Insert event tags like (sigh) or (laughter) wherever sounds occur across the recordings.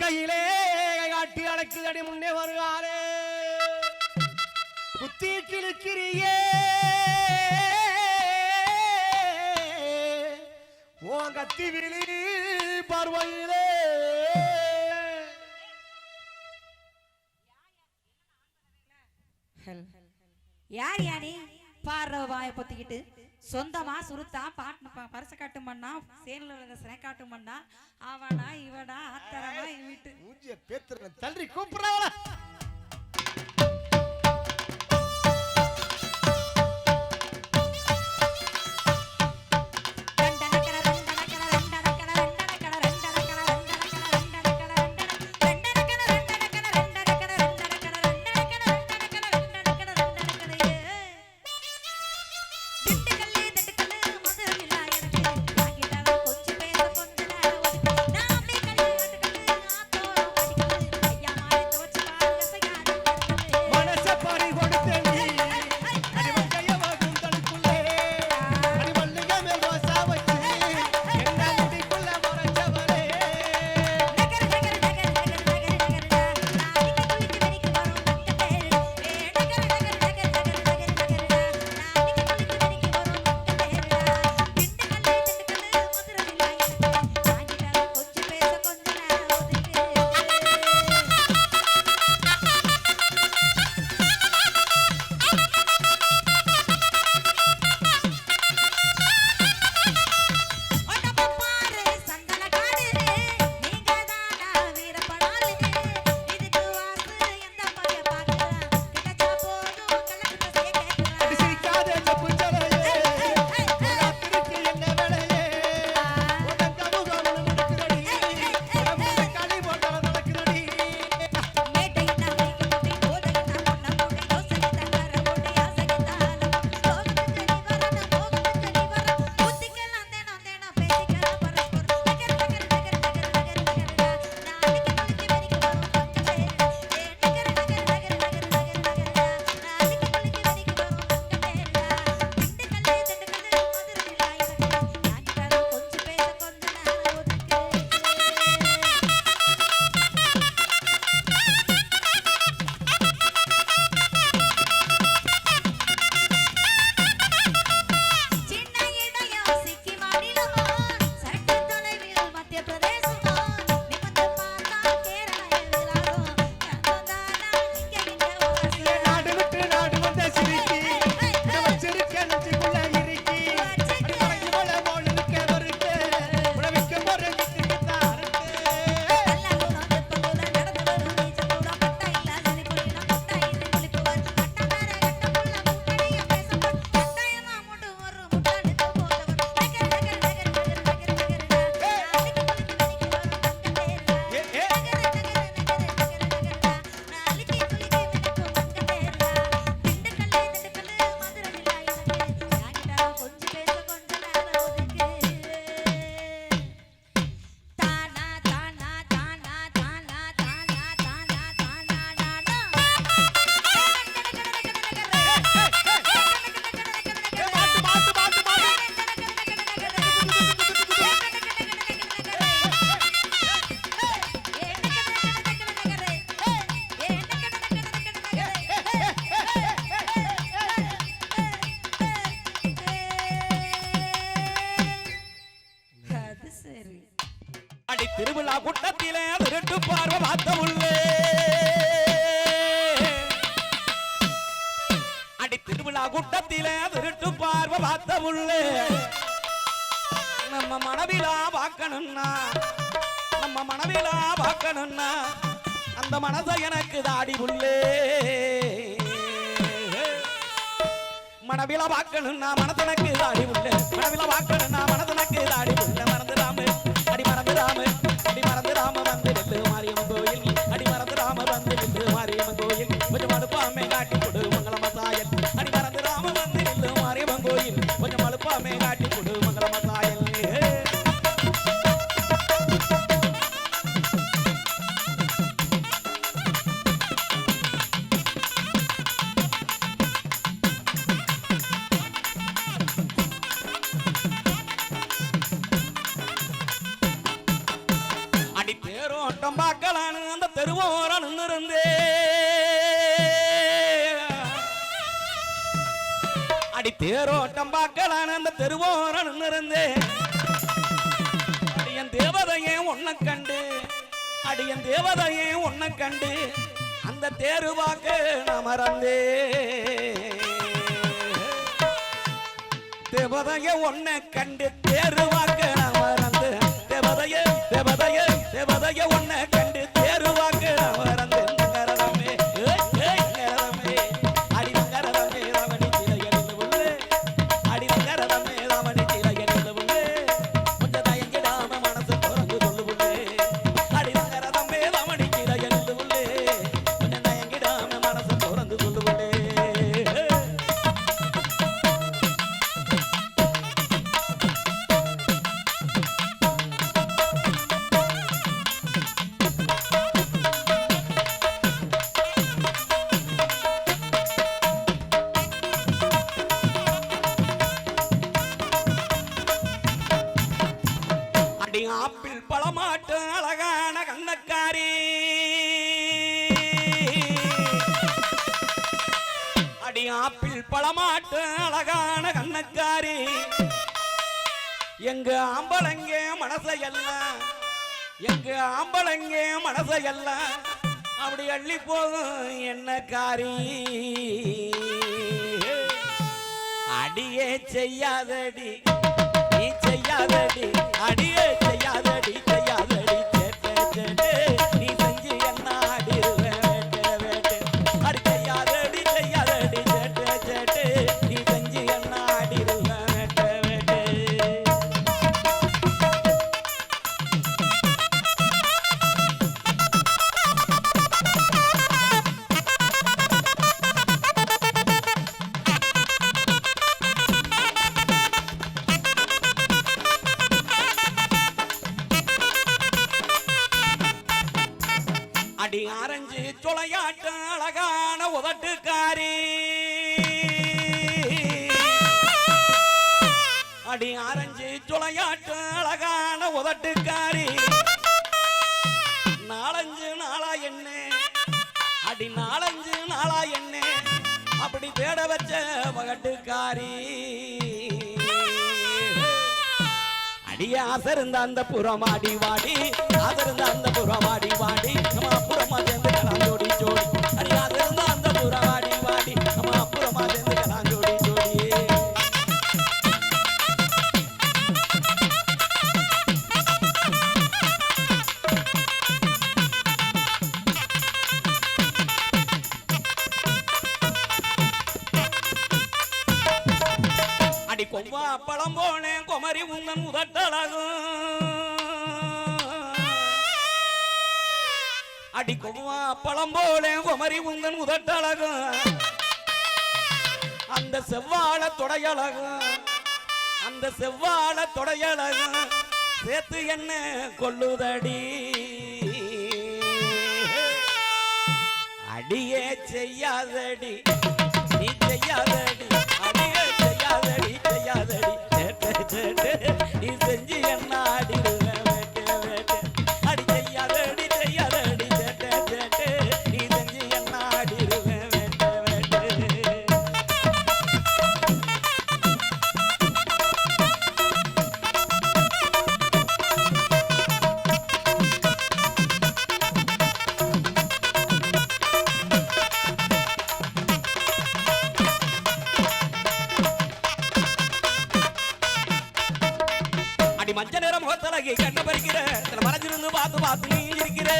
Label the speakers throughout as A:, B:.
A: கையிலே காட்டி அடக்குதடி முன்னே வருவாரே. புத்தி கிழக்கிறியே. ஓ கத்தி விழி பார்வையிலே.
B: யார் யானே பார்ற வாய பொத்திக்கிட்டு. சொந்தமா சுருத்தா பாட்டு பரிசு காட்டு மண்ணா சேனல உள்ள சிறை காட்டும் மண்ணா அவனா இவனா ஆத்தரமா வீட்டு.
A: பேத்துறேன். தள்ளி கூப்பிடுறாவா அடி
C: திருவிழா கூட்டத்திலே திருட்டு பார்வை பார்த்த உள்ளே அடி திருவிழா கூட்டத்திலே திருட்டு பார்வை பார்த்த உள்ளே நம்ம மனவிலா பார்க்கணும்னா நம்ம மனவிலா பார்க்கணும்னா அந்த மனசை எனக்கு தாடி உள்ளே. மனவில வாக்கணும் நான் மனதனக்கு தாடி உள்ள. மனவில வாக்கணும் நான் மனதனக்கு தாடி உள்ள. மறந்துடாம அடி மறந்துடாம அடி மறந்துடாம வந்து மாறியம் அடி தேரோட்டம் பார்க்கலாம் அந்த தெருவோரன் இருந்தேன் அடியன் தேவதையே உன்னை கண்டு அடியன் தேவதையே உன்னை கண்டு அந்த தேரு வாக்க நான் மறந்தே. தேவதைய உன்னை கண்டு தேரு அடி ஆப்பிள் பழமாட்டு அழகான கண்ணக்காரி அடி ஆப்பிள் பழமாட்டு அழகான கண்ணக்காரி எங்க ஆம்பளங்க மனசையெல்லாம் எங்க ஆம்பளங்க மனசையெல்லாம் அப்படி அள்ளி போதும் என்ன காரி. அடியே செய்யாதடி நீ செய்யாதடி அடியே செய்யாதடி அழகான அடி ஆரஞ்சு சுளையாட்டு அழகான உதட்டுக்காரி. நாலஞ்சு நாளா என்ன? அடி நாலஞ்சு நாளா என்ன? அப்படி தேட வச்ச வகட்டுக்காரி. அடிய ஆசருந்த அந்த புறமாடி ஆடி வாடி. ஆசருந்த அந்த புறமாடி ஆடி வாடி. நம்ம புறமா சேர்ந்து அடி பழம் போனேன் குமரி உந்தன் உதட்டழகும் அடி கொவ்வா பழம் போனேன் குமரி உந்தன் உதட்டழகும் அந்த செவ்வாழ தொடையழகும் அந்த செவ்வாழ தொடையழகும் சேர்த்து என்ன கொள்ளுதடி? அடியே செய்யாதடி நீ செய்யாதடி. (laughs) நீ செஞ்சு என்ன முகத்தலகி பறிக்கிற சில மறைஞ்சிருந்து பார்த்து பார்த்து நீ இருக்கிற.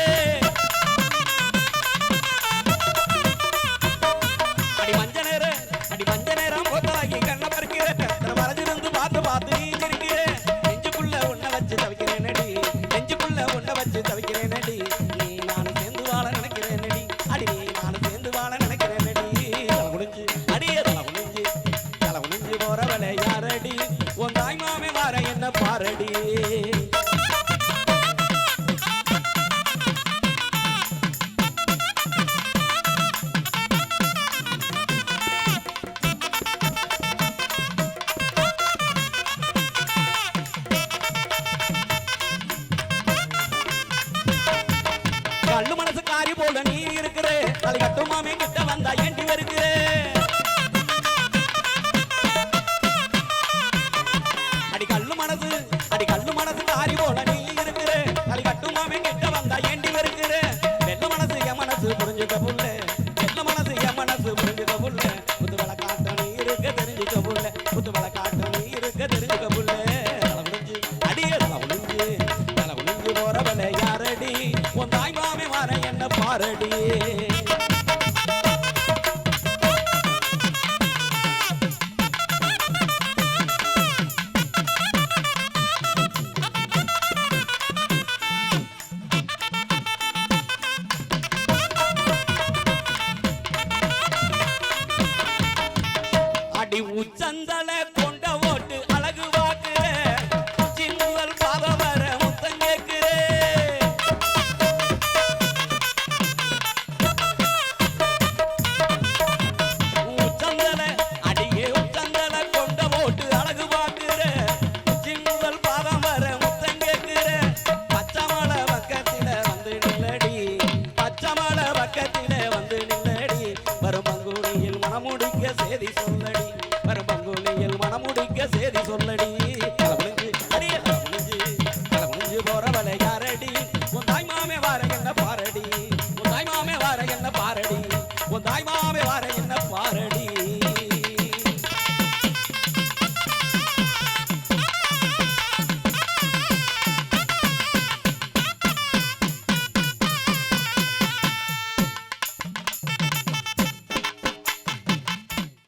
C: காரி போல நீ இருக்கிற. அது கட்டுமாமே கிட்ட வந்தா